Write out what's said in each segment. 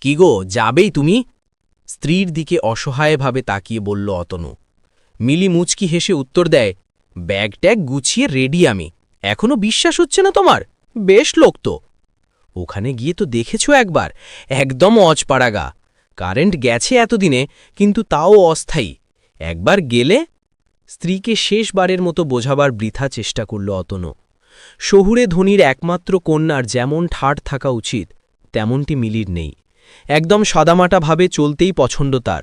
কি গো, যাবেই তুমি? স্ত্রীর দিকে অসহায়ভাবে তাকিয়ে বলল অতনু। মিলি মুচকি হেসে উত্তর দেয় ব্যাগ ট্যাগ গুছিয়ে রেডি আমি। এখনও বিশ্বাস হচ্ছে না তোমার? বেশ লোক তো। ওখানে গিয়ে তো দেখেছ একবার, একদম অজপাড়াগা। কারেন্ট গেছে এতদিনে, কিন্তু তাও অস্থায়ী। একবার গেলে? স্ত্রীকে শেষবারের মতো বোঝাবার বৃথা চেষ্টা করল অতনু। শহুরে ধনীর একমাত্র কন্যার যেমন ঠাট থাকা উচিত, তেমনটি মিলির নেই। একদম সাদামাটাভাবে চলতেই পছন্দ তার।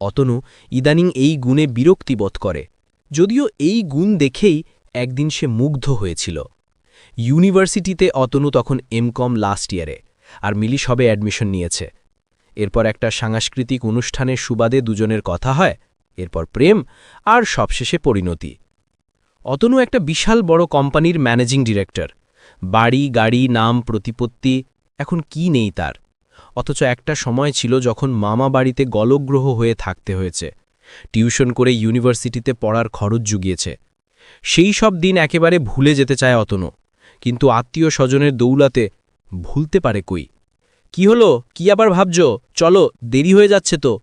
অতনু ইদানিং এই গুণে বিরক্তিবোধ করে। যদিও এই গুণ দেখেই একদিন সে মুগ্ধ হয়েছিল। ইউনিভার্সিটিতে অতনু তখন এমকম লাস্ট ইয়ারে আর মিলি সবে অ্যাডমিশন নিয়েছে। এরপর একটা সাংস্কৃতিক অনুষ্ঠানের সুবাদে দুজনের কথা হয়, এরপর প্রেম, আর সবশেষে পরিণতি। অতনু একটা বিশাল বড় কোম্পানির ম্যানেজিং ডিরেক্টর বাড়ি, গাড়ি, নাম, প্রতিপত্তি, এখন কি নেই তার? অথচ একটা সময় ছিল যখন মামা বাড়িতে গলগ্রহ হয়ে থাকতে হয়েছে। টিউশন করে ইউনিভার্সিটিতে পড়ার খরচ জুগিয়েছে। সেই সব দিন একেবারে ভুলে যেতে চায় অতনু। কিন্তু আত্মীয় স্বজনের দৌলাতে, ভুলতে পারে কই? কি হলো? কি আবার ভাবছ? চলো, দেরি হয়ে যাচ্ছে তো।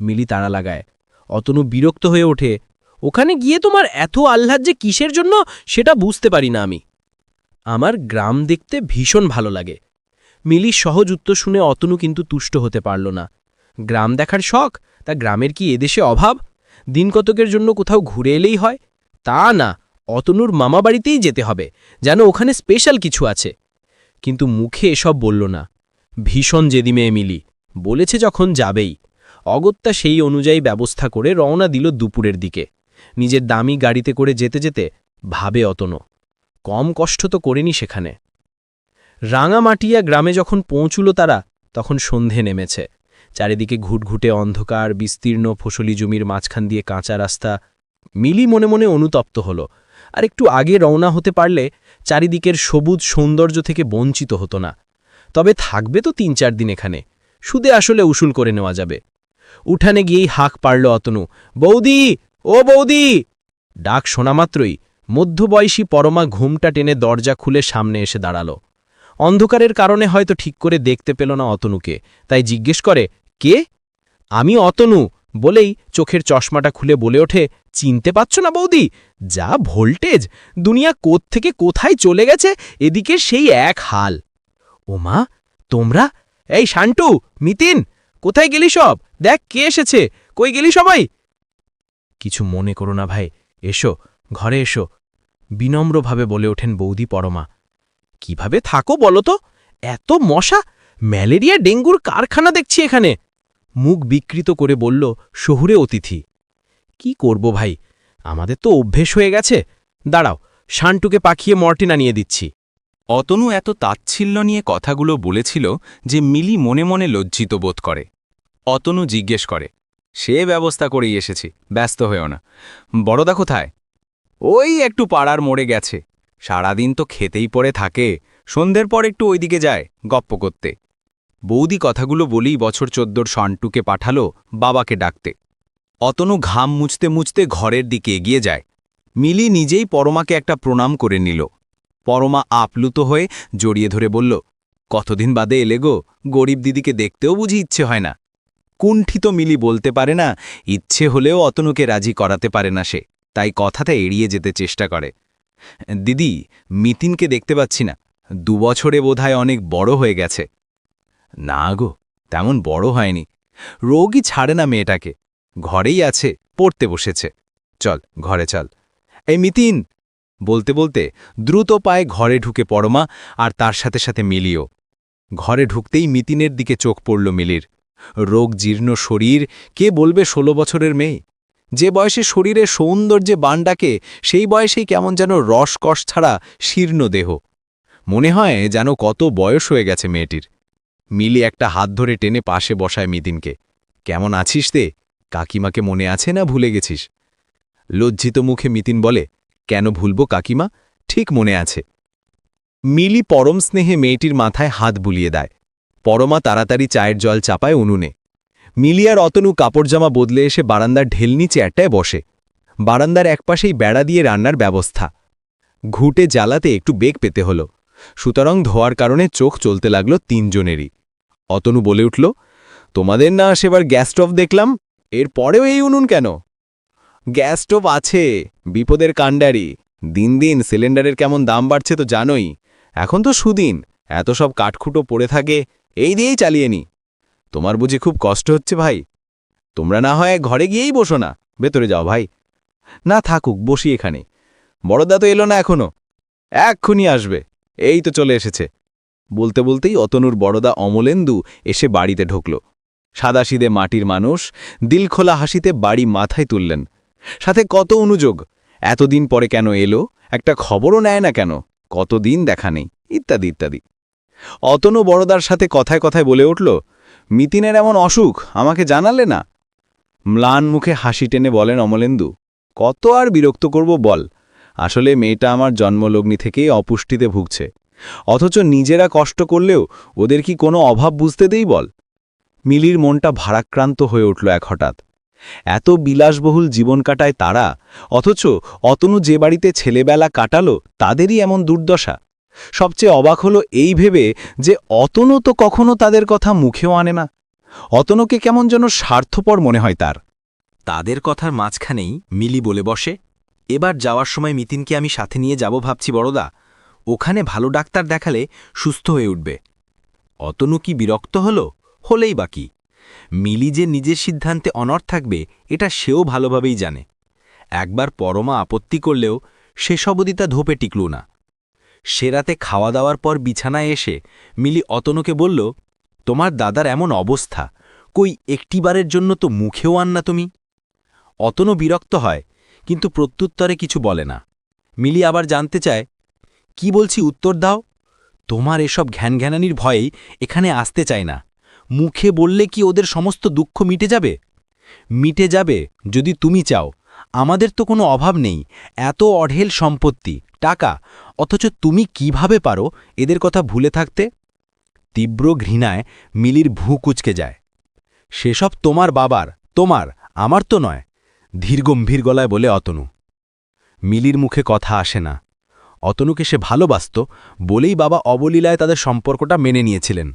মিলি তাড়া লাগায়। অতনু বিরক্ত হয়ে ওঠে। ওখানে গিয়ে তোমার এত আহ্লাদ যে কিসের জন্য? সেটা বুঝতে পারি না আমি। আমার গ্রাম দেখতে ভীষণ ভালো লাগে। মিলির সহজ উত্তর শুনে অতনু কিন্তু তুষ্ট হতে পারল না। গ্রাম দেখার শখ? তা গ্রামের কি এদেশে অভাব? দিন কতকের জন্য কোথাও ঘুরে এলেই হয়? তা না, অতনুর মামা বাড়িতেই যেতে হবে, যেন ওখানে স্পেশাল কিছু আছে। কিন্তু মুখে এসব বলল না। ভীষণ জেদি মেয়ে মিলি, বলেছে যখন যাবেই। অগত্যা সেই অনুযায়ী ব্যবস্থা করে রওনা দিল দুপুরের দিকে। নিজের দামি গাড়িতে করে যেতে যেতে ভাবে অতনো, কম কষ্ট তো করেনি সেখানে। রাঙামাটিয়া গ্রামে যখন পৌঁছুল তারা, তখন সন্ধে নেমেছে। চারিদিকে ঘুটঘুটে অন্ধকার, বিস্তীর্ণ ফসলি জমির মাঝখান দিয়ে কাঁচা রাস্তা মিলি মনে মনে অনুতপ্ত হল। আর একটু আগে রওনা হতে পারলে চারিদিকের সবুজ সৌন্দর্য থেকে বঞ্চিত হতো না। তবে থাকবে তো তিন চার দিন এখানে। সুদে আসলে উসুল করে নেওয়া যাবে। উঠানে গিয়েই হাঁক পারল অতনু, বৌদি, ও বৌদি! ডাক শোনামাত্রই মধ্যবয়সী পরমা ঘুমটা টেনে দরজা খুলে সামনে এসে দাঁড়াল। অন্ধকারের কারণে হয়তো ঠিক করে দেখতে পেল না অতনুকে। তাই জিজ্ঞেস করে, কে? আমি অতনু। বলেই চোখের চশমাটা খুলে বলে ওঠে, চিনতে পাচ্ছ না বৌদি? যা ভোল্টেজ। দুনিয়া থেকে কোথায় চলে গেছে? এদিকে সেই এক হাল। ওমা, তোমরা? এই শান্টু, মিতিন, কোথায় গেলি সব? দেখ, কে এসেছে? কই গেলি সবাই? কিছু মনে করো না ভাই, এসো, ঘরে এসো। বিনম্রভাবে বলে ওঠেন বৌদি পরমা। কীভাবে থাকো বলো তো? এত মশা? ম্যালেরিয়া ডেঙ্গুর কারখানা দেখছি এখানে। মুখ বিকৃত করে বলল, শহুরে অতিথি, কি করব ভাই? আমাদের তো অভ্যেস হয়ে গেছে। দাঁড়াও, শান্টুকে পাখিয়ে মর্টিনা নিয়ে দিচ্ছি। অতনু এত তাচ্ছিল্য নিয়ে কথাগুলো বলেছিল যে মিলি মনে মনে লজ্জিত বোধ করে। অতনু জিজ্ঞেস করে, সে ব্যবস্থা করেই এসেছি, ব্যস্ত হয়েও না। বড়দা কোথায়? ওই একটু পাড়ার মোড়ে গেছে। সারাদিন তো খেতেই পড়ে থাকে। সন্ধ্যের পর একটু ওইদিকে যায়, গপ্প করতে। বৌদি কথাগুলো বলেই বছর চোদ্দোর সন্টুকে পাঠালো, বাবাকে ডাকতে। অতনু ঘাম মুছতে মুছতে ঘরের দিকে এগিয়ে যায়। মিলি নিজেই পরমাকে একটা প্রণাম করে নিল। পরমা আপ্লুত হয়ে জড়িয়ে ধরে বলল, কতদিন বাদে এলে গো, গরিব দিদিকে দেখতেও বুঝি ইচ্ছে হয় না। কুণ্ঠিত মিলি বলতে পারে না, ইচ্ছে হলেও অতনুকে রাজি করাতে পারে না সে, তাই কথাটা এড়িয়ে যেতে চেষ্টা করে। দিদি, মিতিনকে দেখতে পাচ্ছি না। দুবছরে বোধহয় অনেক বড় হয়ে গেছে। না গো, তেমন বড় হয়নি। রোগই ছাড়ে না মেয়েটাকে। ঘরেই আছে, পড়তে বসেছে। চল, ঘরে চল। এই মিতিন! বলতে বলতে দ্রুত পায়ে ঘরে ঢুকে পরমা আর তার সাথে সাথে মিলিও। ঘরে ঢুকতেই মিতিনের দিকে চোখ পড়ল মিলির। রোগ জীর্ণ শরীর, কে বলবে ষোলো বছরের মেয়ে? যে বয়সে শরীরে সৌন্দর্যে বানডাকে সেই বয়সেই কেমন যেন রসকস ছাড়া শীর্ণ দেহ। মনে হয় যেন কত বয়স হয়ে গেছে মেয়েটির। মিলি একটা হাত ধরে টেনে পাশে বসায় মিতিনকে কেমন আছিস তে? কাকিমাকে মনে আছে না ভুলে গেছিস? লজ্জিত মুখে মিতিন বলে, কেন ভুলব কাকিমা? ঠিক মনে আছে। মিলি পরম স্নেহে মেয়েটির মাথায় হাত বুলিয়ে দেয়। পরমা তাড়াতাড়ি চায়ের জল চাপায় উনুনে। মিলিয়ার অতনু কাপড়জামা বদলে এসে বারান্দার ঢেলনি চেয়ারটায় বসে। বারান্দার একপাশেই বেড়া দিয়ে রান্নার ব্যবস্থা। ঘুটে জ্বালাতে একটু বেগ পেতে হল। সুতরাং ধোয়ার কারণে চোখ চলতে লাগল তিনজনেরই। অতনু বলে উঠল, তোমাদের না সেবার গ্যাস স্টোভ দেখলাম? এর পরেও এই উনুন কেন? গ্যাস স্টোভ আছে, বিপদের কাণ্ডারি। দিন দিন সিলিন্ডারের কেমন দাম বাড়ছে তো জানোই। এখন তো সুদিন, এত সব কাঠখুটো পড়ে থাকে, এই দিয়েই চালিয়ে নি। তোমার বুঝি খুব কষ্ট হচ্ছে ভাই? তোমরা না হয় ঘরে গিয়েই বসো না। ভেতরে যাও ভাই। না থাকুক, বসি এখানে। বড়দা তো এলো না এখনও। এক্ষুনি আসবে। এই তো চলে এসেছে। বলতে বলতেই অতনুর বড়দা অমলেন্দু এসে বাড়িতে ঢুকল। সাদাসিদে মাটির মানুষ দিলখোলা হাসিতে বাড়ি মাথায় তুললেন। সাথে কত অনুযোগ। এতদিন পরে কেন এলো? একটা খবরও নেয় না কেন? কতদিন দেখা নেই। ইত্যাদি ইত্যাদি। অতনু বড়দার সাথে কথায় কথায় বলে উঠল মিতিনের এমন অসুখ, আমাকে জানালে না? ম্লান মুখে হাসি টেনে বলেন অমলেন্দু, কত আর বিরক্ত করব বল, আসলে মেয়েটা আমার জন্মলগ্নি থেকেই অপুষ্টিতে ভুগছে, অথচ নিজেরা কষ্ট করলেও ওদের কি কোনো অভাব বুঝতে দেই বল? মিলির মনটা ভারাক্রান্ত হয়ে উঠল এক হঠাৎ, এত বিলাসবহুল জীবন কাটায় তারা, অথচ অতনু যে বাড়িতে ছেলেবেলা কাটালো, তাদেরই এমন দুর্দশা। সবচেয়ে অবাক হলো এই ভেবে যে অতনু তো কখনো তাদের কথা মুখেও আনে না। অতনুকে কেমন যেন স্বার্থপর মনে হয় তার। তাদের কথার মাঝখানেই মিলি বলে বসে, এবার যাওয়ার সময় মিতিনকে আমি সাথে নিয়ে যাব ভাবছি বড়দা। ওখানে ভালো ডাক্তার দেখালে সুস্থ হয়ে উঠবে। অতনু কি বিরক্ত হল? হলেই বাকি মিলি যে নিজের সিদ্ধান্তে অনর থাকবে, এটা সেও ভালোভাবেই জানে। একবার পরমা আপত্তি করলেও সেসব অবধি তা ধোপে টিকল না। সে রাতে খাওয়া দাওয়ার পর বিছানায় এসে মিলি অতনুকে বলল, তোমার দাদার এমন অবস্থা, কই একটিবারের জন্য তো মুখেও আন না তুমি? অতনু বিরক্ত হয়, কিন্তু প্রত্যুত্তরে কিছু বলে না। মিলি আবার জানতে চায়, কি বলছি উত্তর দাও? তোমার এসব ঘ্যানঘ্যানানির ভয়েই এখানে আসতে চায় না। মুখে বললে কি ওদের সমস্ত দুঃখ মিটে যাবে? মিটে যাবে, যদি তুমি চাও। আমাদের তো কোনো অভাব নেই। এত অঢেল সম্পত্তি। টাকা অথচ তুমি কীভাবে পারো এদের কথা ভুলে থাকতে? তীব্র ঘৃণায় মিলির ভূ কুচকে যায়। সেসব তোমার বাবার, তোমার, আমার তো নয় ধীরগম্ভীর গলায় বলে অতনু। মিলির মুখে কথা আসে না। অতনুকে সে ভালোবাসত, বলেই বাবা অবলীলায় তাদের সম্পর্কটা মেনে নিয়েছিলেন।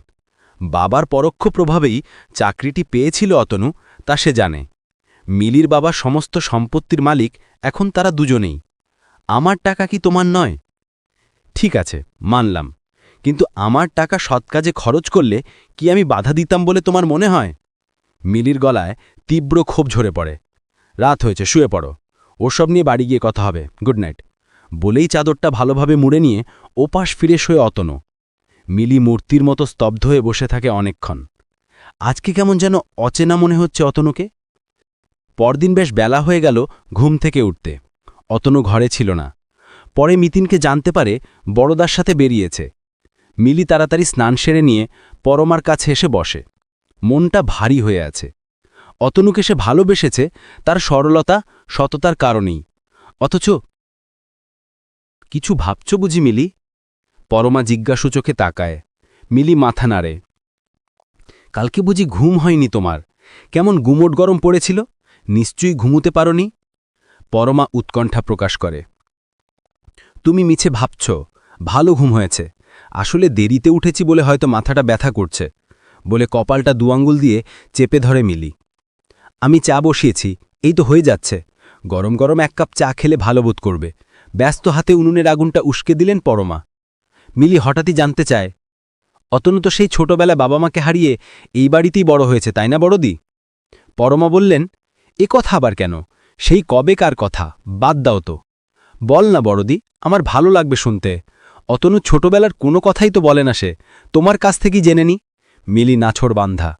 বাবার পরোক্ষ প্রভাবেই চাকরিটি পেয়েছিল অতনু, তা সে জানে। মিলির বাবা সমস্ত সম্পত্তির মালিক, এখন তারা দুজনেই। আমার টাকা কি তোমার নয়? ঠিক আছে, মানলাম। কিন্তু আমার টাকা সৎ কাজে খরচ করলে কি আমি বাধা দিতাম বলে তোমার মনে হয়? মিলির গলায় তীব্র ক্ষোভ ঝরে পড়ে। রাত হয়েছে, শুয়ে পড়ো। ওসব নিয়ে বাড়ি গিয়ে কথা হবে। গুড নাইট বলেই চাদরটা ভালোভাবে মুড়ে নিয়ে ওপাশ ফিরে শুয়ে অতনো। মিলি মূর্তির মতো স্তব্ধ হয়ে বসে থাকে অনেকক্ষণ। আজকে কেমন যেন অচেনা মনে হচ্ছে অতনুকে। পরদিন বেশ বেলা হয়ে গেল ঘুম থেকে উঠতে। অতনু ঘরে ছিল না। পরে মিতিনকে জানতে পারে বড়দার সাথে বেরিয়েছে। মিলি তাড়াতাড়ি স্নান সেরে নিয়ে পরমার কাছে এসে বসে। মনটা ভারী হয়ে আছে। অতনুকে সে ভালোবেসেছে, তার সরলতা, সততার কারণেই। অথচ কিছু ভাবছ বুঝি, মিলি? পরমা জিজ্ঞাসু চোখে তাকায়। মিলি মাথা নাড়ে। কালকে বুঝি ঘুম হয়নি তোমার। কেমন গুমোট গরম পড়েছিল? নিশ্চয়ই ঘুমুতে পারনি? পরমা উৎকণ্ঠা প্রকাশ করে। তুমি মিছে ভাবছ। ভালো ঘুম হয়েছে। আসলে দেরিতে উঠেছি বলে হয়তো মাথাটা ব্যথা করছে, বলে কপালটা দুয়াঙ্গুল দিয়ে চেপে ধরে মিলি। আমি চা বসিয়েছি, এই তো হয়ে যাচ্ছে। গরম গরম এক কাপ চা খেলে ভালো বোধ করবে। ব্যস্ত হাতে উনুনের আগুনটা উস্কে দিলেন পরমা। মিলি হঠাৎই জানতে চায়, অতনু তো সেই ছোটবেলা বাবা মাকে হারিয়ে এই বাড়িতেই বড় হয়েছে, তাই না বড়দি? পরমা বললেন, এ কথা আবার কেন? সেই কবেকার কথা? বাদ দাও তো। বল না বড়দি, আমার ভালো লাগবে শুনতে। অতনু ছোটবেলার কোনো কথাই তো বলে না সে। তোমার কাছ থেকেই জেনে নি। মিলি নাছড় বান্ধা।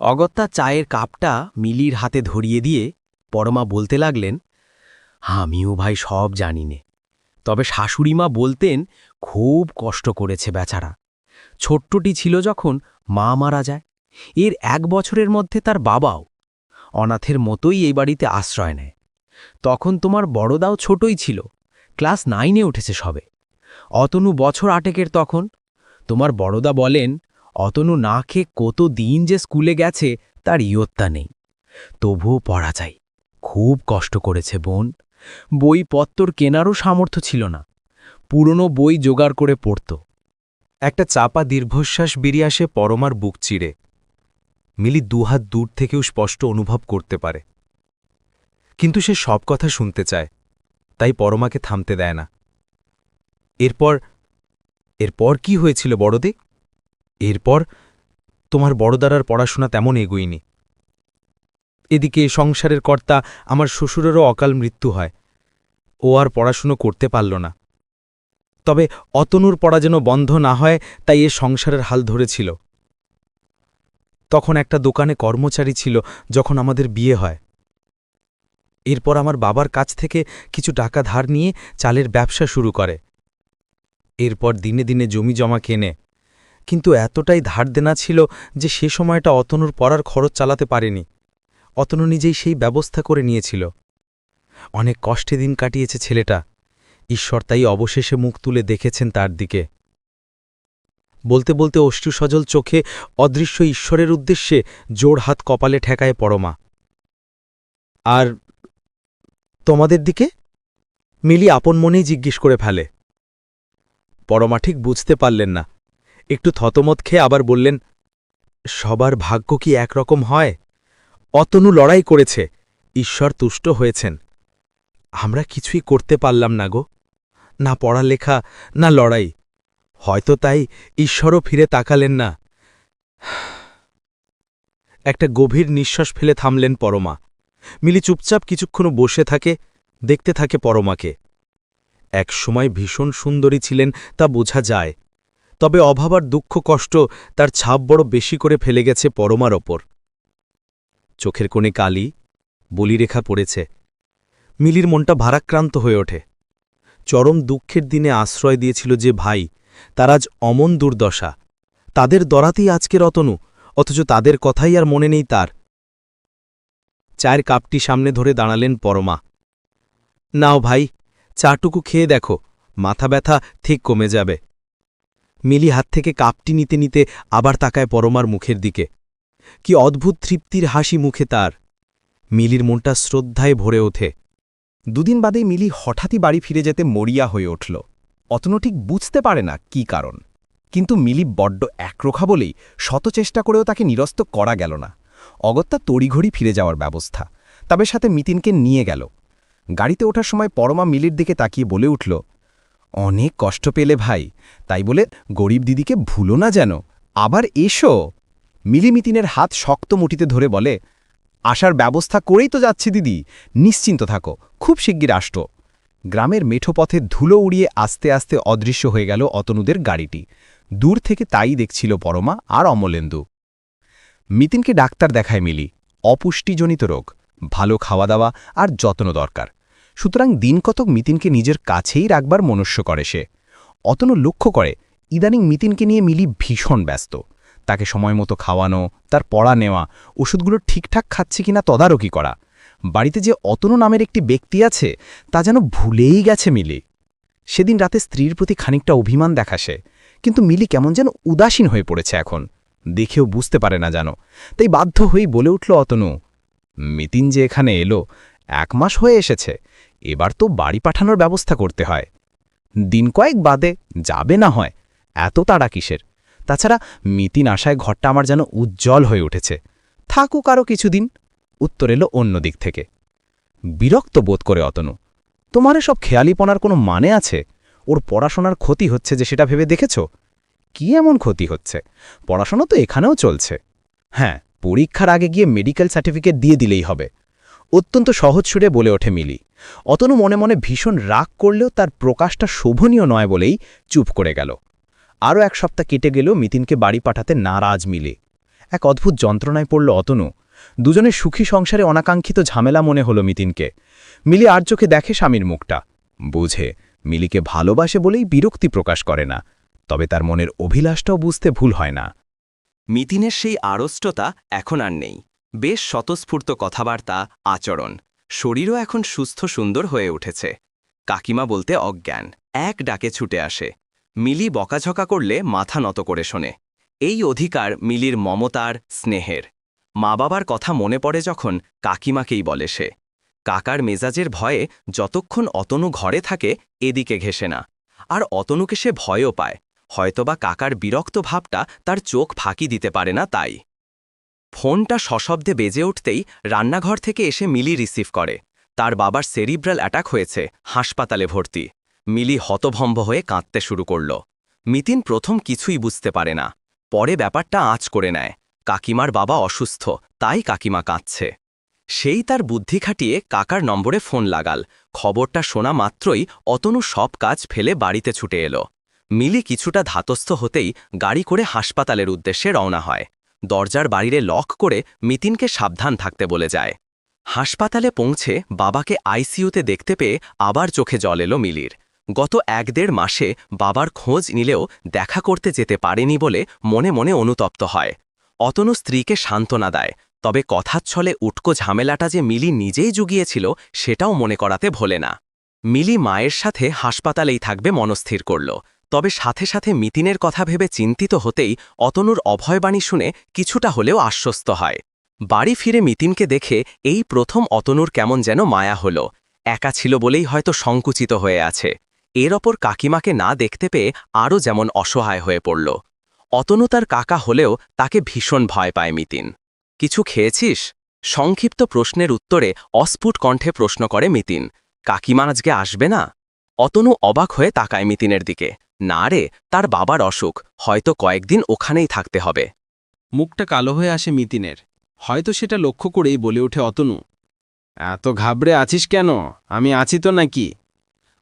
অগত্যা চায়ের কাপটা মিলির হাতে ধরিয়ে দিয়ে পরমা বলতে লাগলেন, আমিও ভাই সব জানি নে। তবে শাশুড়িমা বলতেন, খুব কষ্ট করেছে বেচারা। ছোট্টটি ছিল যখন মা মারা যায়। এর এক বছরের মধ্যে তার বাবাও অনাথের মতোই এই বাড়িতে আশ্রয় নেয়। তখন তোমার বড়দাও ছোটই ছিল। ক্লাস নাইনে উঠেছে সবে। অতনু বছর আটেকের তখন। তোমার বড়দা বলেন, অতনু না খেয়ে কত দিন যে স্কুলে গেছে, তার ইয়ত্তা নেই। তবুও পড়া চাই খুব কষ্ট করেছে বোন। বই পত্তর কেনারও সামর্থ্য ছিল না। পুরনো বই জোগাড় করে পড়ত। একটা চাপা দীর্ঘশ্বাস বেরিয়ে আসে পরমার বুক চিড়ে। মিলি দুহাত দূর থেকেও স্পষ্ট অনুভব করতে পারে। কিন্তু সে সব কথা শুনতে চায়, তাই পরমাকে থামতে দেয় না। এরপর এরপর কি হয়েছিল বড়দে? এরপর তোমার বড়দারার পড়াশোনা তেমন এগোয়নি। এদিকে সংসারের কর্তা আমার শ্বশুরেরও অকাল মৃত্যু হয়, ও আর পড়াশুনো করতে পারল না। তবে অতনুর পড়া যেন বন্ধ না হয়, তাই এ সংসারের হাল ধরেছিল। তখন একটা দোকানে কর্মচারী ছিল, যখন আমাদের বিয়ে হয়। এরপর আমার বাবার কাছ থেকে কিছু টাকা ধার নিয়ে চালের ব্যবসা শুরু করে। এরপর দিনে দিনে জমি জমা কেনে। কিন্তু এতটাই ধার দেনা ছিল যে সে সময়টা অতনুর পড়ার খরচ চালাতে পারেনি। অতনু নিজেই সেই ব্যবস্থা করে নিয়েছিল। অনেক কষ্টে দিন কাটিয়েছে ছেলেটা। ঈশ্বর তাই অবশেষে মুখ তুলে দেখেছেন তার দিকে। বলতে বলতে অষ্টু সজল চোখে অদৃশ্য ঈশ্বরের উদ্দেশ্যে জোড় হাত কপালে ঠেকায় পরমা। আর তোমাদের দিকে? মিলি আপন মনেই জিজ্ঞেস করে ফেলে। পরমা ঠিক বুঝতে পারলেন না। একটু থতমত খেয়ে আবার বললেন, সবার ভাগ্য কি একরকম হয়? অতনু লড়াই করেছে, ঈশ্বর তুষ্ট হয়েছেন। আমরা কিছুই করতে পারলাম না গো। না পড়ালেখা, না লড়াই। হয়তো তাই ঈশ্বরও ফিরে তাকালেন না। একটা গভীর নিঃশ্বাস ফেলে থামলেন পরমা। মিলি চুপচাপ কিছুক্ষণ বসে থাকে, দেখতে থাকে পরমাকে। এক সময় ভীষণ সুন্দরী ছিলেন তা বোঝা যায়, তবে অভাব আর দুঃখ কষ্ট তার ছাপ বড় বেশি করে ফেলে গেছে পরমার ওপর। চোখের কোণে কালি, বলিরেখা পড়েছে। মিলির মনটা ভারাক্রান্ত হয়ে ওঠে। চরম দুঃখের দিনে আশ্রয় দিয়েছিল যে ভাই, তার আজ অমন দুর্দশা। তাদের দরাতেই আজকের অতনু, অথচ তাদের কথাই আর মনে নেই তার। চায়ের কাপটি সামনে ধরে দাঁড়ালেন পরমা। নাও ভাই, চাটুকু খেয়ে দেখো, মাথা ব্যথা ঠিক কমে যাবে মিলি হাত থেকে কাপটি নিতে নিতে আবার তাকায় পরমার মুখের দিকে। কি অদ্ভুত তৃপ্তির হাসি মুখে তার। মিলির মনটা শ্রদ্ধায় ভরে ওঠে। দুদিন বাদেই মিলি হঠাৎই বাড়ি ফিরে যেতে মরিয়া হয়ে উঠল। অতনু ঠিক বুঝতে পারে না কি কারণ। কিন্তু মিলি বড্ড একরোখা বলেই শত চেষ্টা করেও তাকে নিরস্ত করা গেল না। অগত্যা তড়িঘড়ি ফিরে যাওয়ার ব্যবস্থা। তবে সাথে মিতিনকে নিয়ে গেল। গাড়িতে ওঠার সময় পরমা মিলির দিকে তাকিয়ে বলে উঠল, অনেক কষ্ট পেলে ভাই, তাই বলে গরিব দিদিকে ভুলো না যেন। আবার এসো। মিলি মিতিনের হাত শক্ত মুঠিতে ধরে বলে, আসার ব্যবস্থা করেই তো যাচ্ছি দিদি, নিশ্চিন্ত থাকো, খুব শিগগির আসত। গ্রামের মেঠো পথে ধুলো উড়িয়ে আস্তে আস্তে অদৃশ্য হয়ে গেল অতনুদের গাড়িটি। দূর থেকে তাই দেখছিল পরমা আর অমলেন্দু। মিতিনকে ডাক্তার দেখায় মিলি। অপুষ্টিজনিত রোগ, ভালো খাওয়া দাওয়া আর যত্ন দরকার। সুতরাং দিন কতক মিতিনকে নিজের কাছেই রাখবার মনুষ্য করে সে। অতনু লক্ষ্য করে, ইদানিং মিতিনকে নিয়ে মিলি ভীষণ ব্যস্ত। তাকে সময় মতো খাওয়ানো, তার পড়া নেওয়া, ওষুধগুলো ঠিকঠাক খাচ্ছে কিনা তদারকি করা। বাড়িতে যে অতনু নামের একটি ব্যক্তি আছে, তা যেন ভুলেই গেছে মিলি। সেদিন রাতে স্ত্রীর প্রতি খানিকটা অভিমান দেখাসে কিন্তু মিলি কেমন যেন উদাসীন হয়ে পড়েছে এখন। দেখেও বুঝতে পারে না জানো তাই বাধ্য হয়েই বলে উঠল অতনু, মিতিন যে এখানে এলো, এক মাস হয়ে এসেছে। এবার তো বাড়ি পাঠানোর ব্যবস্থা করতে হয়। দিন কয়েক বাদে যাবে না হয়। এত তাড়া কিসের? তাছাড়া মিতিন আশায় ঘরটা আমার যেন উজ্জ্বল হয়ে উঠেছে। থাকুক আরও কিছুদিন। উত্তর এলো অন্য দিক থেকে। বিরক্ত বোধ করে অতনু, তোমার সব খেয়ালিপনার কোনো মানে আছে? ওর পড়াশোনার ক্ষতি হচ্ছে যে সেটা ভেবে দেখেছ? কি এমন ক্ষতি হচ্ছে? পড়াশোনা তো এখানেও চলছে। হ্যাঁ পরীক্ষার আগে গিয়ে মেডিকেল সার্টিফিকেট দিয়ে দিলেই হবে। অত্যন্ত সহজ সুরে বলে ওঠে মিলি। অতনু মনে মনে ভীষণ রাগ করলেও তার প্রকাশটা শোভনীয় নয় বলেই চুপ করে গেল। আরও এক সপ্তাহ কেটে গেলেও মিতিনকে বাড়ি পাঠাতে নারাজ মিলে। এক অদ্ভুত যন্ত্রণায় পড়ল অতনু। দুজনের সুখী সংসারে অনাকাঙ্ক্ষিত ঝামেলা মনে হলো মিতিনকে। মিলি আর চোখে দেখে স্বামীর মুখটা। বুঝে, মিলিকে ভালোবাসে বলেই বিরক্তি প্রকাশ করে না। তবে তার মনের অভিলাষটাও বুঝতে ভুল হয় না। মিতিনের সেই আড়ষ্টতা এখন আর নেই। বেশ স্বতঃস্ফূর্ত কথাবার্তা, আচরণ, শরীরও এখন সুস্থ সুন্দর হয়ে উঠেছে। কাকিমা বলতে অজ্ঞান, এক ডাকে ছুটে আসে। মিলি বকাঝকা করলে মাথা নত করে শোনে। এই অধিকার মিলির মমতার, স্নেহের। মা বাবার কথা মনে পড়ে যখন কাকিমাকেই বলে সে। কাকার মেজাজের ভয়ে যতক্ষণ অতনু ঘরে থাকে, এদিকে ঘেসে না। আর অতনুকে সে ভয়ও পায়। হয়তোবা কাকার বিরক্ত ভাবটা তার চোখ ফাঁকি দিতে পারে না তাই। ফোনটা সশব্দে বেজে উঠতেই রান্নাঘর থেকে এসে মিলি রিসিভ করে। তার বাবার সেরিব্রাল অ্যাটাক হয়েছে, হাসপাতালে ভর্তি। মিলি হতভম্ব হয়ে কাঁদতে শুরু করল। মিতিন প্রথম কিছুই বুঝতে পারে না। পরে ব্যাপারটা আঁচ করে নেয়। কাকিমার বাবা অসুস্থ, তাই কাকিমা কাঁদছে। সেই তার বুদ্ধি খাটিয়ে কাকার নম্বরে ফোন লাগাল। খবরটা শোনা মাত্রই অতনু সব কাজ ফেলে বাড়িতে ছুটে এলো। মিলি কিছুটা ধাতস্থ হতেই গাড়ি করে হাসপাতালের উদ্দেশ্যে রওনা হয়। দরজার বাড়িরে লক করে মিতিনকে সাবধান থাকতে বলে যায়। হাসপাতালে পৌঁছে বাবাকে আইসিইউতে দেখতে পেয়ে আবার চোখে জল এলো মিলির। গত এক দেড় মাসে বাবার খোঁজ নিলেও দেখা করতে যেতে পারেনি বলে মনে মনে অনুতপ্ত হয়। অতনু স্ত্রীকে সান্ত্বনা দেয়, তবে কথাচ্ছলে উটকো ঝামেলাটা যে মিলি নিজেই জুগিয়েছিল সেটাও মনে করাতে ভোলে না। মিলি মায়ের সাথে হাসপাতালেই থাকবে মনস্থির করল। তবে সাথে সাথে মিতিনের কথা ভেবে চিন্তিত হতেই অতনুর অভয়বাণী শুনে কিছুটা হলেও আশ্বস্ত হয়। বাড়ি ফিরে মিতিনকে দেখে এই প্রথম অতনুর কেমন যেন মায়া হল। একা ছিল বলেই হয়তো সংকুচিত হয়ে আছে। এর ওপর কাকিমাকে না দেখতে পেয়ে আরও যেমন অসহায় হয়ে পড়ল। অতনু তার কাকা হলেও তাকে ভীষণ ভয় পায় মিতিন। কিছু খেয়েছিস? সংক্ষিপ্ত প্রশ্নের উত্তরে অস্ফুট কণ্ঠে প্রশ্ন করে মিতিন। কাকিমা আজকে আসবে না? অতনু অবাক হয়ে তাকায় মিতিনের দিকে। না রে, তার বাবার অসুখ, হয়তো কয়েকদিন ওখানেই থাকতে হবে। মুখটা কালো হয়ে আসে মিতিনের। হয়তো সেটা লক্ষ্য করেই বলে ওঠে অতনু। এত ঘাবড়ে আছিস কেন? আমি আছি তো নাকি?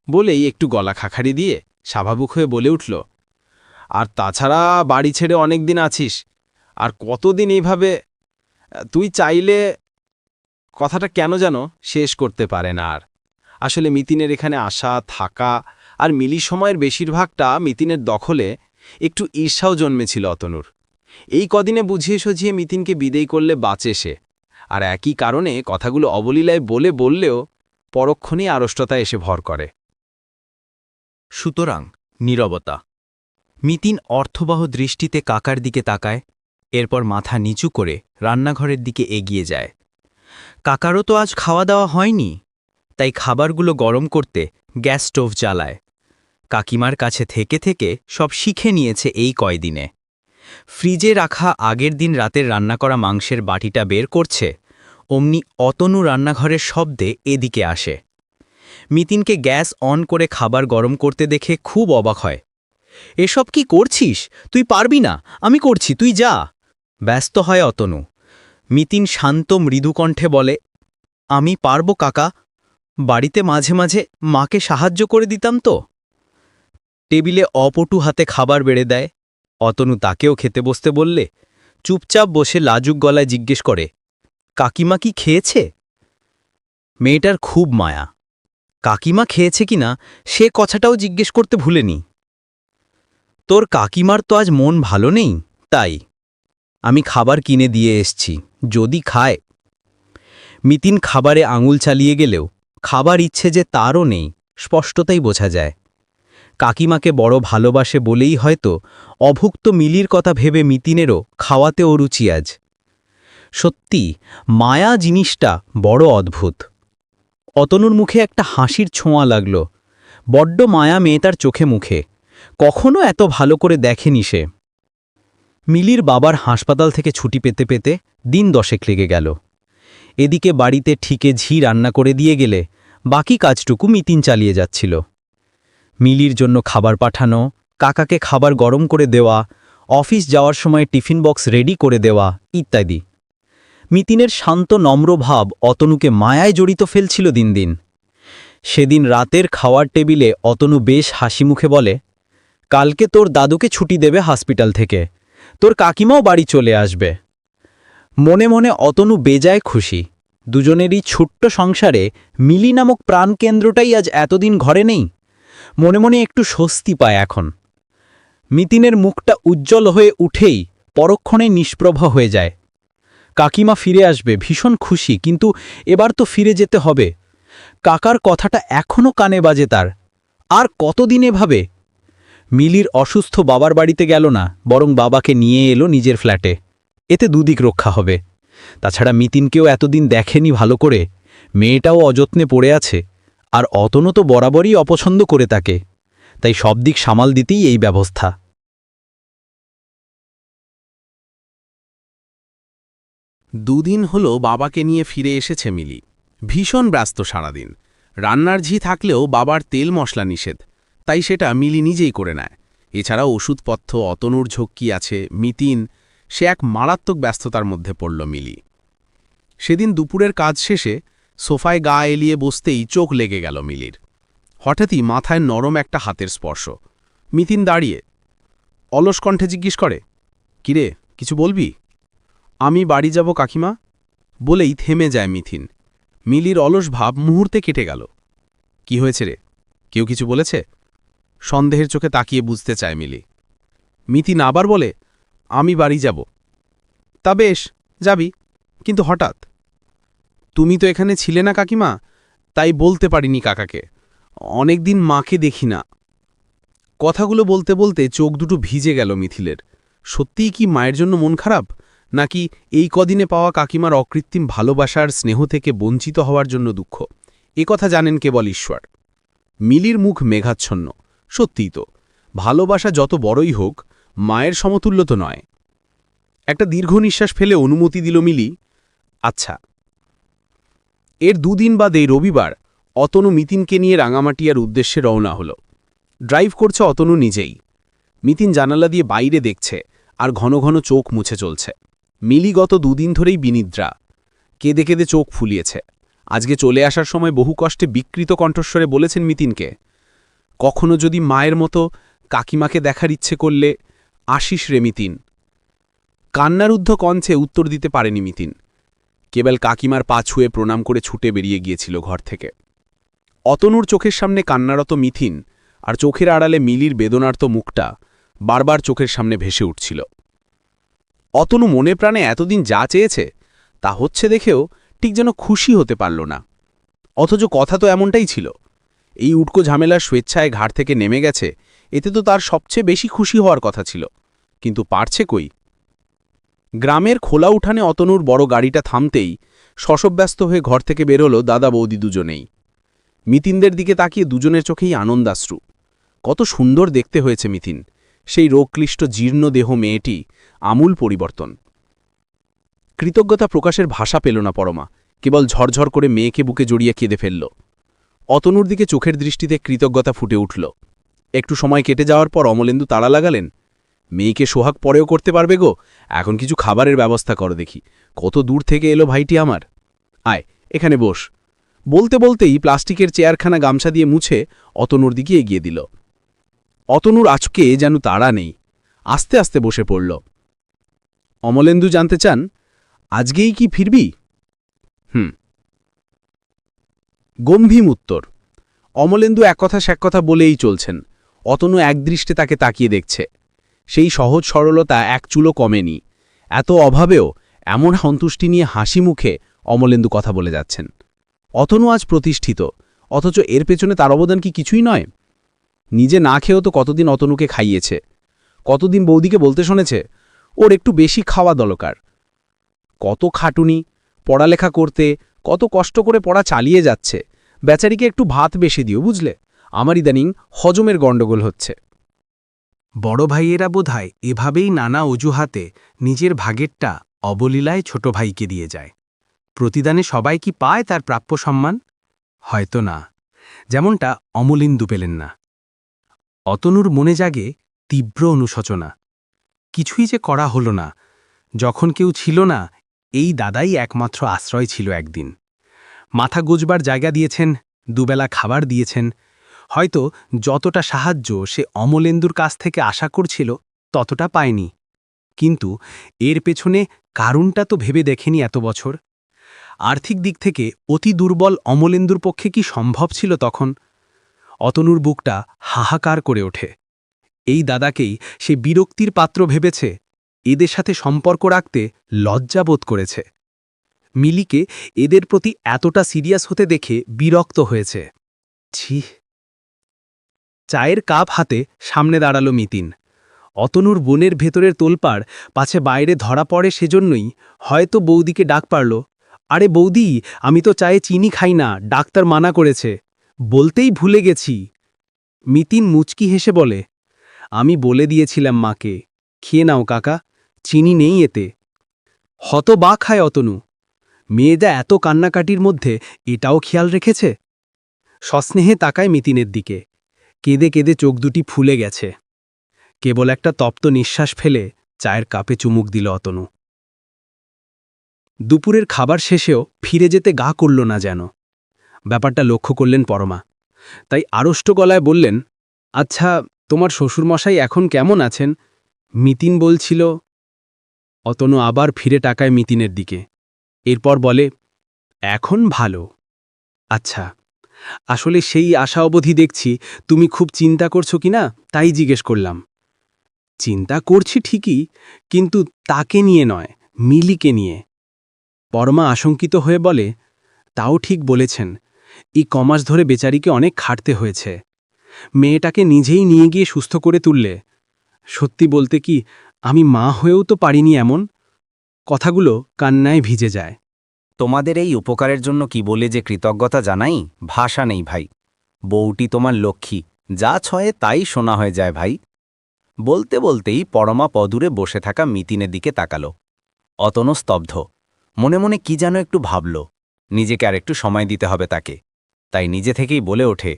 বলেই একটু গলা খাখারি দিয়ে স্বাভাবিক হয়ে বলে উঠল, আর তাছাড়া বাড়ি ছেড়ে অনেক দিন আছিস, আর কতদিন এইভাবে, তুই চাইলে কথাটা কেন যেন শেষ করতে পারে না আর? আসলে মিতিনের এখানে আসা, থাকা আর মিলি সময়ের বেশিরভাগটা মিতিনের দখলে একটু ঈর্ষাও জন্মেছিল অতনুর। এই কদিনে বুঝিয়ে সজিয়ে মিতিনকে বিদেয় করলে বাঁচে সে। আর একই কারণে কথাগুলো অবলীলায় বলে বললেও পরক্ষণেই আড়ষ্টতা এসে ভর করে। সুতরাং, নীরবতা। মিতিন অর্থবহ দৃষ্টিতে কাকার দিকে তাকায়, এরপর মাথা নিচু করে রান্নাঘরের দিকে এগিয়ে যায়। কাকারও তো আজ খাওয়া দাওয়া হয়নি, তাই খাবারগুলো গরম করতে গ্যাস স্টোভ জ্বালায়। কাকিমার কাছে থেকে থেকে সব শিখে নিয়েছে এই কয়দিনে। ফ্রিজে রাখা আগের দিন রাতের রান্না করা মাংসের বাটিটা বের করছে, অমনি অতনু রান্নাঘরের শব্দে এদিকে আসে। মিতিনকে গ্যাস অন করে খাবার গরম করতে দেখে খুব অবাক হয়। এসব কি করছিস? তুই পারবি না, আমি করছি, তুই যা। ব্যস্ত হয় অতনু। মিতিন শান্ত মৃদুকণ্ঠে বলে, আমি পারব, কাকা। বাড়িতে মাঝে মাঝে মাকে সাহায্য করে দিতাম তো। টেবিলে অপটু হাতে খাবার বেড়ে দেয়। অতনু তাকেও খেতে বসতে বললে, চুপচাপ বসে লাজুক গলায় জিজ্ঞেস করে, কাকিমা কি খেয়েছে? মেয়েটার খুব মায়া, কাকিমা খেয়েছে কিনা সে কথাটাও জিজ্ঞেস করতে ভুলেনি। তোর কাকিমার তো আজ মন ভালো নেই, তাই আমি খাবার কিনে দিয়ে এসছি, যদি খায়। মিতিন খাবারে আঙুল চালিয়ে গেলেও, খাবার ইচ্ছে যে তারও নেই, স্পষ্টতাই বোঝা যায়। কাকিমাকে বড় ভালোবাসে বলেই হয়তো অভুক্ত মিলির কথা ভেবে মিতিনেরও খাওয়াতে ও রুচি আজ। সত্যি, মায়া জিনিসটা বড় অদ্ভুত। অতনুর মুখে একটা হাসির ছোঁয়া লাগল। বড্ড মায়া মেয়ে তার চোখে মুখে। কখনো এত ভালো করে দেখেনি সে। মিলির বাবার হাসপাতাল থেকে ছুটি পেতে পেতে দিন দশেক লেগে গেল। এদিকে বাড়িতে ঠিকে ঝি রান্না করে দিয়ে গেলে বাকি কাজটুকু মিতিন চালিয়ে যাচ্ছিল। মিলির জন্য খাবার পাঠানো, কাকাকে খাবার গরম করে দেওয়া, অফিস যাওয়ার সময় টিফিন বক্স রেডি করে দেওয়া, ইত্যাদি। মিতিনের শান্ত, নম্র ভাব অতনুকে মায়ায় জড়িত ফেলছিল দিন দিন। সেদিন রাতের খাওয়ার টেবিলে অতনু বেশ হাসি মুখে বলে, কালকে তোর দাদুকে ছুটি দেবে হসপিটাল থেকে। তোর কাকিমাও বাড়ি চলে আসবে। মনে মনে অতনু বেজায় খুশি। দুজনেরই ছোট্ট সংসারে মিলি নামক প্রাণকেন্দ্রটাই আজ এতদিন ঘরে নেই। মনে মনে একটু স্বস্তি পায় এখন। মিতিনের মুখটা উজ্জ্বল হয়ে উঠেই পরক্ষণে নিষ্প্রভ হয়ে যায়। কাকিমা ফিরে আসবে, ভীষণ খুশি, কিন্তু এবার তো ফিরে যেতে হবে। কাকার কথাটা এখনও কানে বাজে তার। আর কতদিন এভাবে? মিলির অসুস্থ বাবার বাড়িতে গেল না, বরং বাবাকে নিয়ে এলো নিজের ফ্ল্যাটে। এতে দুদিক রক্ষা হবে। তাছাড়া মিতিনকেও এতদিন দেখেনি ভালো করে। মেয়েটাও অযত্নে পড়ে আছে। আর অতনও তো বরাবরই অপছন্দ করে তাকে, তাই সব দিক সামাল দিতেই এই ব্যবস্থা। দুদিন হলো বাবাকে নিয়ে ফিরে এসেছে মিলি। ভীষণ ব্যস্ত সারাদিন। রান্নার ঝি থাকলেও বাবার তেল মশলা নিষেধ, তাই সেটা মিলি নিজেই করে নেয়। এছাড়া ওষুধপথ্য অতনুর ঝক্কি আছে, মিতিন, সে এক মারাত্মক ব্যস্ততার মধ্যে পড়ল মিলি। সেদিন দুপুরের কাজ শেষে সোফায় গা এলিয়ে বসতেই চোখ লেগে গেল মিলির। হঠাৎই মাথায় নরম একটা হাতের স্পর্শ। মিতিন দাঁড়িয়ে। অলস কণ্ঠে জিজ্ঞেস করে, কিরে, কিছু বলবি? আমি বাড়ি যাব, কাকিমা? বলেই থেমে যায় মিথিন। মিলির অলস ভাব মুহূর্তে কেটে গেল। কি হয়েছে রে? কেউ কিছু বলেছে? সন্দেহের চোখে তাকিয়ে বুঝতে চায় মিলি। মিথিন আবার বলে, আমি বাড়ি যাব। তা বেশ, যাবি। কিন্তু হঠাৎ তুমি তো এখানে ছিলে না, কাকিমা? তাই বলতে পারিনি কাকাকে। অনেকদিন মাকে দেখি না। কথাগুলো বলতে বলতে চোখ দুটো ভিজে গেল মিথিলের। সত্যিই কি মায়ের জন্য মন খারাপ? নাকি এই কদিনে পাওয়া কাকিমার অকৃত্রিম ভালোবাসার স্নেহ থেকে বঞ্চিত হওয়ার জন্য দুঃখ? এ কথা জানেন কেবল ঈশ্বর। মিলির মুখ মেঘাচ্ছন্ন। সত্যিই তো। ভালোবাসা যত বড়ই হোক, মায়ের সমতুল্য তো নয়। একটা দীর্ঘ নিঃশ্বাস ফেলে অনুমতি দিল মিলি আচ্ছা এর দুদিন বাদে রবিবার অতনু মিতিনকে নিয়ে রাঙামাটিয়ার উদ্দেশ্যে রওনা হল। ড্রাইভ করছে অতনু নিজেই। মিতিন জানালা দিয়ে বাইরে দেখছে আর ঘন ঘন চোখ মুছে চলছে। মিলি গত দুদিন ধরেই বিনিদ্রা। কেঁদে কেঁদে চোখ ফুলিয়েছে। আজকে চলে আসার সময় বহু কষ্টে বিকৃত কণ্ঠস্বরে বলেছেন মিতিনকে, কখনো যদি মায়ের মতো কাকিমাকে দেখার ইচ্ছে করলে আশিস রে মিতিন। কান্নারুদ্ধ কঞ্চে উত্তর দিতে পারেনি মিতিন। কেবল কাকিমার পা ছুঁয়ে প্রণাম করে ছুটে বেরিয়ে গিয়েছিল ঘর থেকে। অতনুর চোখের সামনে কান্নারত মিথিন আর চোখের আড়ালে মিলির বেদনার্ত মুখটা বারবার চোখের সামনে ভেসে উঠছিল। অতনু মনে প্রাণে এতদিন যা চেয়েছে তা হচ্ছে দেখেও ঠিক যেন খুশি হতে পারল না। অথচ কথা তো এমনটাই ছিল। এই উটকো ঝামেলার স্বেচ্ছায় ঘাট থেকে নেমে গেছে, এতে তো তার সবচেয়ে বেশি খুশি হওয়ার কথা ছিল। কিন্তু পারছে কই? গ্রামের খোলা উঠানে অতনুর বড় গাড়িটা থামতেই শশব্যস্ত হয়ে ঘর থেকে বেরোল দাদা বৌদি দুজনেই। মিতিনদের দিকে তাকিয়ে দুজনের চোখেই আনন্দাশ্রু। কত সুন্দর দেখতে হয়েছে মিথিন সেই রোগক্লিষ্ট জীর্ণ দেহ মেয়েটি আমূল পরিবর্তন। কৃতজ্ঞতা প্রকাশের ভাষা পেল না পরমা। কেবল ঝরঝর করে মেয়েকে বুকে জড়িয়ে কেঁদে ফেলল। অতনুর দিকে চোখের দৃষ্টিতে কৃতজ্ঞতা ফুটে উঠল। একটু সময় কেটে যাওয়ার পর অমলেন্দু তাড়া লাগালেন। মেয়েকে সোহাগ পরেও করতে পারবে গো? এখন কিছু খাবারের ব্যবস্থা করো দেখি। কত দূর থেকে এলো ভাইটি আমার? আয়, এখানে বস। বলতে বলতেই প্লাস্টিকের চেয়ারখানা গামছা দিয়ে মুছে অতনুর দিকে এগিয়ে দিল। অতনুর আজকে যেন তাড়া নেই। আস্তে আস্তে বসে পড়ল। অমলেন্দু জানতে চান, আজকেই কি ফিরবি? হুম। গম্ভীম উত্তর। অমলেন্দু এক কথা স্যাক কথা বলেই চলছেন। অতনু একদৃষ্টে তাকে তাকিয়ে দেখছে। সেই সহজ সরলতা এক চুলো কমেনি। এত অভাবেও এমন সন্তুষ্টি নিয়ে হাসি মুখে অমলেন্দু কথা বলে যাচ্ছেন। অতনু আজ প্রতিষ্ঠিত, অথচ এর পেছনে তার অবদান কি কিছুই নয়? নিজে না খেয়েও তো কতদিন অতনুকে খাইয়েছে? কতদিন বৌদিকে বলতে শুনেছে, ওর একটু বেশি খাওয়া দরকার। কত খাটুনি, পড়ালেখা করতে, কত কষ্ট করে পড়া চালিয়ে যাচ্ছে। বেচারিকে একটু ভাত বেশি দিও, বুঝলে? আমার ইদানিং হজমের গণ্ডগোল হচ্ছে। বড় ভাইয়েরা বোধহয় এভাবেই নানা অজুহাতে নিজের ভাগেরটা অবলীলায় ছোট ভাইকে দিয়ে যায়। প্রতিদানে সবাই কি পায় তার প্রাপ্য সম্মান? হয়তো না। যেমনটা অমলিন্দু পেলেন না। অতনুর মনে জাগে তীব্র অনুশোচনা। কিছুই যে করা হল না। যখন কেউ ছিল না, এই দাদাই একমাত্র আশ্রয় ছিল একদিন। মাথা গোজবার জায়গা দিয়েছেন, দুবেলা খাবার দিয়েছেন হয়তো যতটা সাহায্য সে অমলেন্দুর কাছ থেকে আশা করছিল, ততটা পায়নি। কিন্তু এর পেছনে কারণটা তো ভেবে দেখেনি এত বছর। আর্থিক দিক থেকে অতি দুর্বল অমলেন্দুর পক্ষে কি সম্ভব ছিল তখন? অতনুর বুকটা হাহাকার করে ওঠে। এই দাদাকেই সে বিরক্তির পাত্র ভেবেছে, এদের সাথে সম্পর্ক রাখতে লজ্জাবোধ করেছে। মিলিকে এদের প্রতি এতটা সিরিয়াস হতে দেখে বিরক্ত হয়েছে। ছি! চায়ের কাপ হাতে সামনে দাঁড়াল মিতিন। অতনুর বনের ভেতরের তোলপাড় পাছে বাইরে ধরা পড়ে সেজন্যই হয়তো বৌদিকে ডাক পারল, আরে বৌদি, আমি তো চায়ে চিনি খাই না, ডাক্তার মানা করেছে। বলতেই ভুলে গেছি। মিতিন মুচকি হেসে বলে, আমি বলে দিয়েছিলাম মাকে, খেয়ে নাও কাকা, চিনি নেই এতে। হত বা খায় অতনু, মেয়েদা এত কান্নাকাটির মধ্যে এটাও খেয়াল রেখেছে? সস্নেহে তাকায় মিতিনের দিকে। কেঁদে কেঁদে চোখ দুটি ফুলে গেছে। কেবল একটা তপ্ত নিঃশ্বাস ফেলে চায়ের কাপে চুমুক দিল অতনু। দুপুরের খাবার শেষেও ফিরে যেতে গা করল না যেন। ব্যাপারটা লক্ষ্য করলেন পরমা। তাই আড়ষ্ট গলায় বললেন আচ্ছা তোমার শ্বশুরমশাই এখন কেমন আছেন? মিতিন বলছিল, অতনু আবার ফিরে টাকায় মিতিনের দিকে। এরপর বলে, এখন ভালো। আচ্ছা আসলে সেই আশা অবধি দেখছি তুমি খুব চিন্তা করছ কি না, তাই জিজ্ঞেস করলাম। চিন্তা করছি ঠিকই, কিন্তু তাকে নিয়ে নয়, মিলিকে নিয়ে। পরমা আশঙ্কিত হয়ে বলে, তাও ঠিক বলেছেন ই কমাস ধরে বেচারিকে অনেক খাটতে হয়েছে। মেয়েটাকে নিজেই নিয়ে গিয়ে সুস্থ করে তুললে। সত্যি বলতে কি, আমি মা হয়েও তো পারিনি এমন। কথাগুলো কান্নায় ভিজে যায়। তোমাদের এই উপকারের জন্য কি বলে যে কৃতজ্ঞতা জানাই? ভাষা নেই ভাই। বউটি তোমার লক্ষ্মী। যা ছয়ে তাই শোনা হয়ে যায় ভাই। বলতে বলতেই পরমা পদূরে বসে থাকা মিতিনের দিকে তাকালো। অতনও স্তব্ধ। মনে মনে কি যেন একটু ভাবল। নিজেকে আর একটু সময় দিতে হবে তাকে। তাই নিজে থেকেই বলে ওঠে,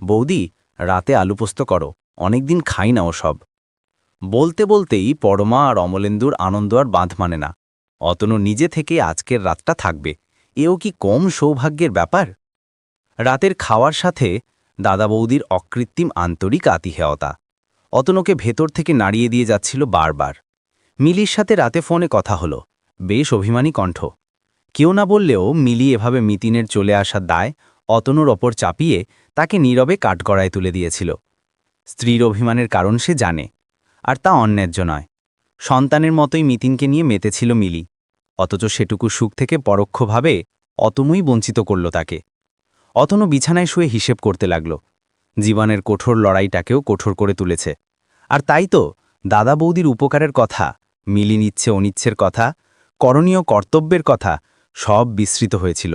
বৌদি, রাতে আলুপোস্ত করো। অনেকদিন খাই না ওসব বলতে বলতেই পরমা আর অমলেন্দুর আনন্দ আর বাঁধ মানে না। অতনু নিজে থেকে আজকের রাতটা থাকবে। এও কি কম সৌভাগ্যের ব্যাপার? রাতের খাওয়ার সাথে দাদা বৌদির অকৃত্রিম আন্তরিক আতিহেয়তা অতনুকে ভেতর থেকে নাড়িয়ে দিয়ে যাচ্ছিল বারবার। মিলির সাথে রাতে ফোনে কথা হলো। বেশ অভিমানী কণ্ঠ। কেউ না বললেও মিলি এভাবে মিতিনের চলে আসার দায় অতনুর ওপর চাপিয়ে তাকে নীরবে কাঠগড়ায় তুলে দিয়েছিল। স্ত্রীর অভিমানের কারণ সে জানে, আর তা অন্যায্য নয় সন্তানের মতোই মিতিনকে নিয়ে মেতেছিল মিলি। অথচ সেটুকু সুখ থেকে পরোক্ষভাবে অতনুই বঞ্চিত করল তাকে। অতনু বিছানায় শুয়ে হিসেব করতে লাগল। জীবনের কঠোর লড়াইটাকেও কঠোর করে তুলেছে। আর তাই তো দাদা বৌদির উপকারের কথা, মিলি নিচ্ছে অনিচ্ছের কথা, করণীয় কর্তব্যের কথা সব বিস্মৃত হয়েছিল।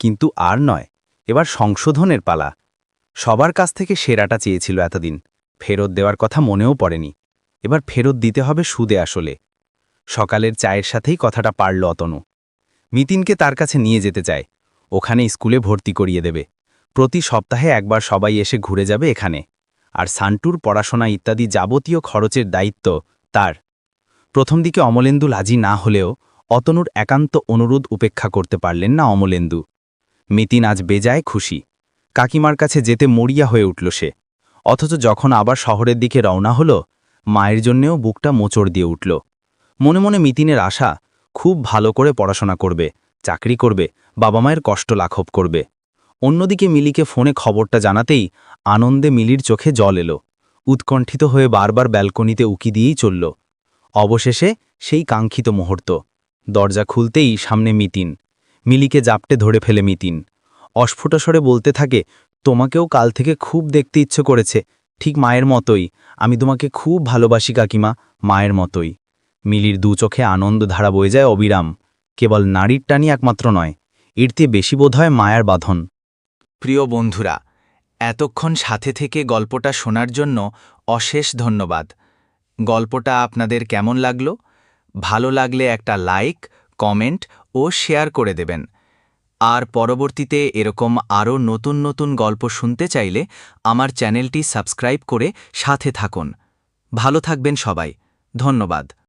কিন্তু আর নয়, এবার সংশোধনের পালা। সবার কাছ থেকে সেরাটা চেয়েছিল এতদিন। ফেরত দেওয়ার কথা মনেও পড়েনি। এবার ফেরত দিতে হবে সুদে আসলে। সকালের চায়ের সাথেই কথাটা পারল অতনু। মিতিনকে তার কাছে নিয়ে যেতে চায়। ওখানে স্কুলে ভর্তি করিয়ে দেবে। প্রতি সপ্তাহে একবার সবাই এসে ঘুরে যাবে এখানে। আর সান্টুর পড়াশোনা ইত্যাদি যাবতীয় খরচের দায়িত্ব তার। প্রথম দিকে অমলেন্দু লাজি না হলেও অতনুর একান্ত অনুরোধ উপেক্ষা করতে পারলেন না অমলেন্দু। মিতিন আজ বেজায় খুশি। কাকিমার কাছে যেতে মরিয়া হয়ে উঠল সে। অথচ যখন আবার শহরের দিকে রওনা হলো মায়ের জন্যেও বুকটা মোচড় দিয়ে উঠল। মনে মনে মিতিনের আশা খুব ভালো করে পড়াশোনা করবে, চাকরি করবে, বাবা মায়ের কষ্ট লাঘব করবে। অন্যদিকে মিলিকে ফোনে খবরটা জানাতেই আনন্দে মিলির চোখে জল এলো। উৎকণ্ঠিত হয়ে বারবার ব্যালকনিতে উকি দিয়েই চলল। অবশেষে সেই কাঙ্ক্ষিত মুহূর্ত। দরজা খুলতেই সামনে মিতিন। মিলিকে জাপটে ধরে ফেলে মিতিন। অস্ফুটস্বরে বলতে থাকে, তোমাকেও কাল থেকে খুব দেখতে ইচ্ছে করেছে। ঠিক মায়ের মতোই। আমি তোমাকে খুব ভালোবাসি, কাকিমা, মায়ের মতোই। মিলির দু চোখে আনন্দ ধারা বয়ে যায় অবিরাম। কেবল নারীর টানি একমাত্র নয় চেয়ে বেশি বোধ হয় মায়ার বাঁধন। প্রিয় বন্ধুরা, এতক্ষণ সাথে থেকে গল্পটা শোনার জন্য অশেষ ধন্যবাদ। গল্পটা আপনাদের কেমন লাগল? ভালো লাগলে একটা লাইক, কমেন্ট ও শেয়ার করে দেবেন। আর পরবর্তীতে এরকম আরও নতুন নতুন গল্প শুনতে চাইলে আমার চ্যানেলটি সাবস্ক্রাইব করে সাথে থাকুন। ভালো থাকবেন সবাই। ধন্যবাদ।